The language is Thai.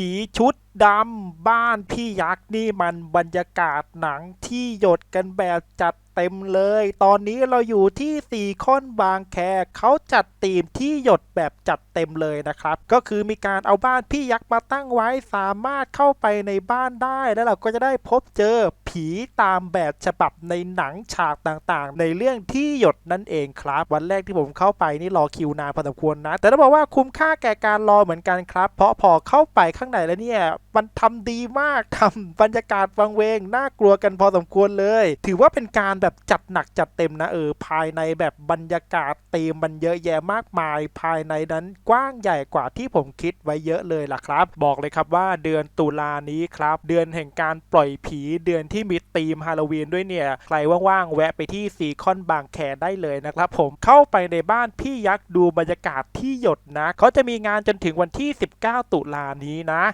ผีชุดดำบ้านพี่ยักษ์นี่มันบรรยากาศหนังที่หยดกันแบบจัดเต็มเลย ตอนนี้เราอยู่ที่สี่คอนบางแคเขาจัดธีมที่หยดแบบจัดเต็มเลยนะครับ ก็คือมีการเอาบ้านพี่ยักษ์มาตั้งไว้สามารถเข้าไปในบ้านได้ แล้วเราก็จะได้พบเจอ ผีตามแบบฉบับในหนังฉากต่างๆ ในเรื่องที่หยดนั่นเองครับ วันแรกที่ผมเข้าไปนี่รอคิวนานพอสมควรนะ แต่ต้องบอกว่าคุ้มค่าแก่การรอเหมือนกันครับ เพราะพอเข้าไปข้างในแล้วเนี่ยมันทำดีมากทำบรรยากาศวังเวงน่ากลัวกันพอสมควรเลย ถือว่าเป็นการแบบจัดหนักจัดเต็มนะเออภายในแบบบรรยากาศธีมมันเยอะแยะมากมาย ภายในนั้นกว้างใหญ่กว่าที่ผมคิดไว้เยอะเลยล่ะครับ บอกเลยครับว่าเดือนตุลานี้ครับ เดือนแห่งการปล่อยผีเดือนที่มีธีมฮาโลวีนด้วยเนี่ย ใครว่างๆ แวะไปที่ซีคอนบางแคได้เลยนะครับผมเข้าไปในบ้านพี่ยักษ์ดูบรรยากาศที่หยดนะ เขาจะมีงานจนถึงวันที่ 19 ตุลานี้นะ